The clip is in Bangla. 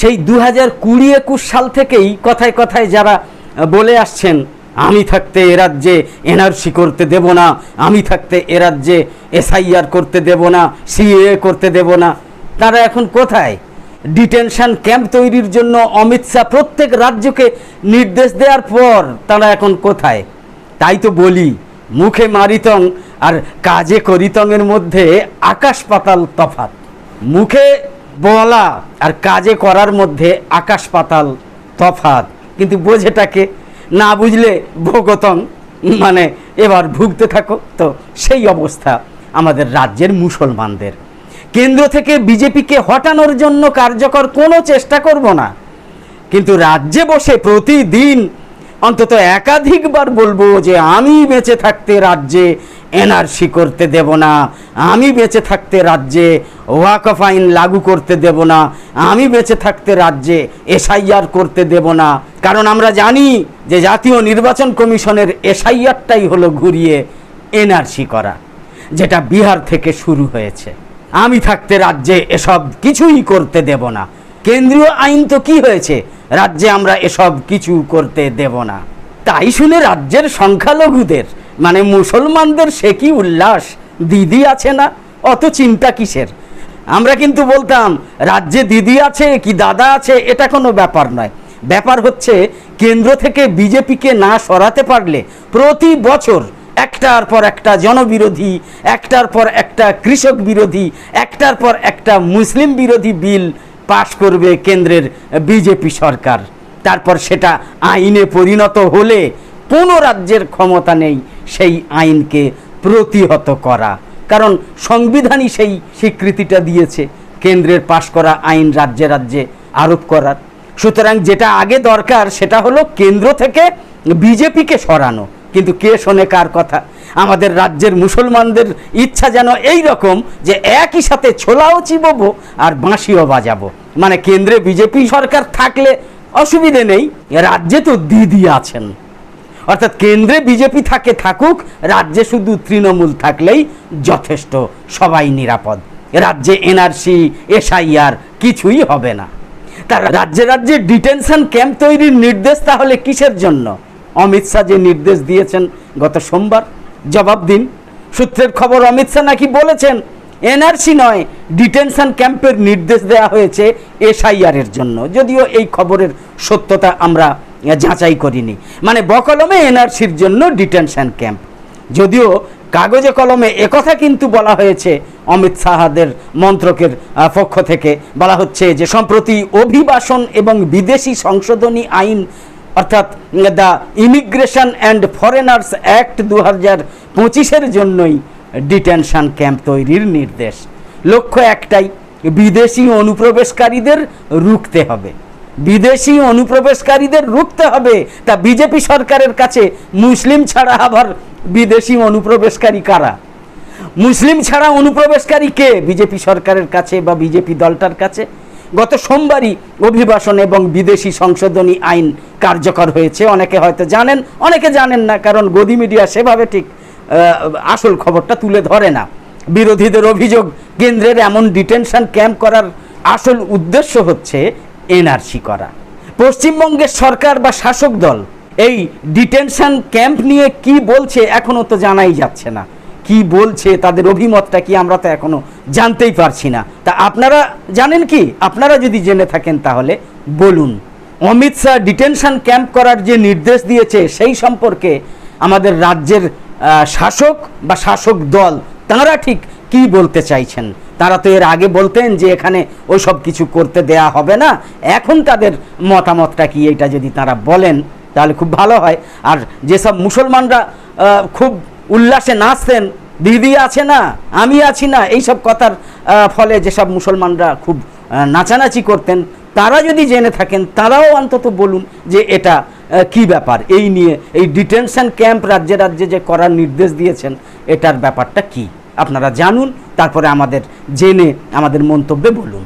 সেই দু হাজার কুড়ি একুশ সাল থেকেই কথায় কথায় যারা বলে আসছেন, আমি থাকতে এ রাজ্যে এনআরসি করতে দেব না, আমি থাকতে এ রাজ্যে এসআইআর করতে দেব না সিএ করতে দেব না, তারা এখন কোথায়? ডিটেনশন ক্যাম্প তৈরির জন্য অমিত শাহ প্রত্যেক রাজ্যকে নির্দেশ দেওয়ার পর তারা এখন কোথায়? তাই তো বলি, মুখে মারিতং আর কাজে করিতংয়ের মধ্যে আকাশ পাতাল তফাৎ। মুখে বলা আর কাজে করার মধ্যে আকাশ পাতাল তফাৎ। কিন্তু বোঝেটাকে না বুঝলে ভোগতং মানে এবার ভুগতে থাকো। তো সেই অবস্থা আমাদের রাজ্যের মুসলমানদের। কেন্দ্র থেকে বিজেপিকে হটানোর জন্য কার্যকর কোনো চেষ্টা করব না। কিন্তু রাজ্যে বসে প্রতিদিন অন্তত একাধিকবার বলব যে আমি বেঁচে থাকতে রাজ্যে এনআরসি করতে দেব না, আমি বেঁচে থাকতে রাজ্যে ওয়াকফ আইন লাগু করতে দেব না, আমি বেঁচে থাকতে রাজ্যে এসআইআর করতে দেব না। কারণ আমরা জানি যে জাতীয় নির্বাচন কমিশনের এসআইআরটাই হলো ঘুরিয়ে এনআরসি করা, যেটা বিহার থেকে শুরু হয়েছে। আমি থাকতে রাজ্যে এসব কিছুই করতে দেব না। কেন্দ্রীয় আইন তো কি হয়েছে? রাজ্যে আমরা এসব কিছু করতে দেব না। তাই শুনে রাজ্যের সংখ্যালঘুদের মানে মুসলমানদের সে কি উল্লাস? দিদি আছে না? অত চিন্তা কিসের? আমরা কিন্তু বলতাম, রাজ্যে দিদি আছে কি দাদা আছে, এটা কোনো ব্যাপার নয়। ব্যাপার হচ্ছে, কেন্দ্র থেকে বিজেপিকে না সরাতে পারলে প্রতি বছর একটার পর একটা জনবিরোধী, একটার পর একটা কৃষক বিরোধী, একটার পর একটা মুসলিম বিরোধী বিল পাশ করবে কেন্দ্রের বিজেপি সরকার। তারপর সেটা আইনে পরিণত হলে কোনো রাজ্যের ক্ষমতা নেই সেই আইনকে প্রতিহত করা। কারণ সংবিধানই সেই স্বীকৃতিটা দিয়েছে, কেন্দ্রের পাশ করা আইন রাজ্যে রাজ্যে আরোপ করার। সুতরাং যেটা আগে দরকার সেটা হলো কেন্দ্র থেকে বিজেপিকে সরানো। কিন্তু কে শোনে কার কথা? আমাদের রাজ্যের মুসলমানদের ইচ্ছা যেন এই রকম যে একই সাথে ছোলাও চিববো আর বাঁশিও বাজাবো। মানে কেন্দ্রে বিজেপি সরকার থাকলে অসুবিধে নেই, রাজ্যে তো দিদি আছেন। অর্থাৎ কেন্দ্রে বিজেপি থাকে থাকুক, রাজ্যে শুধু তৃণমূল থাকলেই যথেষ্ট, সবাই নিরাপদ। রাজ্যে এনআরসি এসআইআর কিছুই হবে না। তার রাজ্যে রাজ্যে ডিটেনশন ক্যাম্প তৈরির নির্দেশ তাহলে কিসের জন্য? অমিত শাহ যে নির্দেশ দিয়েছেন গত সোমবার, জবাব দিন। সূত্রের খবর, অমিত শাহ নাকি বলেছেন, এনআরসি নয়, ডিটেনশন ক্যাম্পের নির্দেশ দেওয়া হয়েছে এসআইআর এর জন্য। যদিও এই খবরের সত্যতা আমরা যাচাই করিনি। মানে বকলমে এনআরসির জন্য ডিটেনশন ক্যাম্প। যদিও কাগজে কলমে একথা কিন্তু বলা হয়েছে, অমিত শাহাদের মন্ত্রকের পক্ষ থেকে। বলা হচ্ছে যে, সম্প্রতি অভিবাসন এবং বিদেশি সংশোধনী আইন অর্থাৎ the immigration and foreigners act দু হাজার পঁচিশের জন্যই ডিটেনশন ক্যাম্প তৈরির নির্দেশ। লক্ষ্য একটাই, বিদেশি অনুপ্রবেশকারীদের রুখতে হবে। বিদেশি অনুপ্রবেশকারীদের রুখতে হবে, তা বিজেপি সরকারের কাছে মুসলিম ছাড়া আবার বিদেশি অনুপ্রবেশকারী কারা? মুসলিম ছাড়া অনুপ্রবেশকারী কে? বিজেপি সরকারের কাছে বা বিজেপি দলটার কাছে? গত সোমবারই অভিবাসন এবং বিদেশি সংশোধনী আইন কার্যকর হয়েছে। অনেকে হয়তো জানেন, অনেকে জানেন না, কারণ গদি মিডিয়া সেভাবে ঠিক আসল খবরটা তুলে ধরে না। বিরোধীদের অভিযোগ, কেন্দ্রের এমন ডিটেনশন ক্যাম্প করার আসল উদ্দেশ্য হচ্ছে এনআরসি করা। পশ্চিমবঙ্গের সরকার বা শাসক দল এই ডিটেনশন ক্যাম্প নিয়ে কি বলছে এখনও তো জানাই যাচ্ছে না। কি বলছে, তাদের অভিমতটা কি আমরা তো এখনও জানতেই পারছি না। তা আপনারা জানেন কি? আপনারা যদি জেনে থাকেন তাহলে বলুন। অমিত শাহ ডিটেনশন ক্যাম্প করার যে নির্দেশ দিয়েছে, সেই সম্পর্কে আমাদের রাজ্যের শাসক বা শাসক দল, তাঁরা ঠিক কি বলতে চাইছেন? তারা তো এর আগে বলতেন যে এখানে ওই সব কিছু করতে দেয়া হবে না। এখন তাদের মতামতটা কি? এটা যদি তারা বলেন, তাহলে খুব ভালো হয়। আর যেসব মুসলমানরা খুব উল্লাসে নাচতেন, দিদি আছে না, আমি আছি না, এইসব কথার ফলে যেসব মুসলমানরা খুব নাচানাচি করতেন তারা যদি জেনে থাকেন, তারাও অন্তত বলুন যে এটা কি ব্যাপার? এই নিয়ে, এই ডিটেনশন ক্যাম্প রাজ্যে রাজ্যে যে করার নির্দেশ দিয়েছেন, এটার ব্যাপারটা কি? আপনারা জানুন, তারপরে আমাদের জেনে, আমাদের মন্তব্যে বলুন।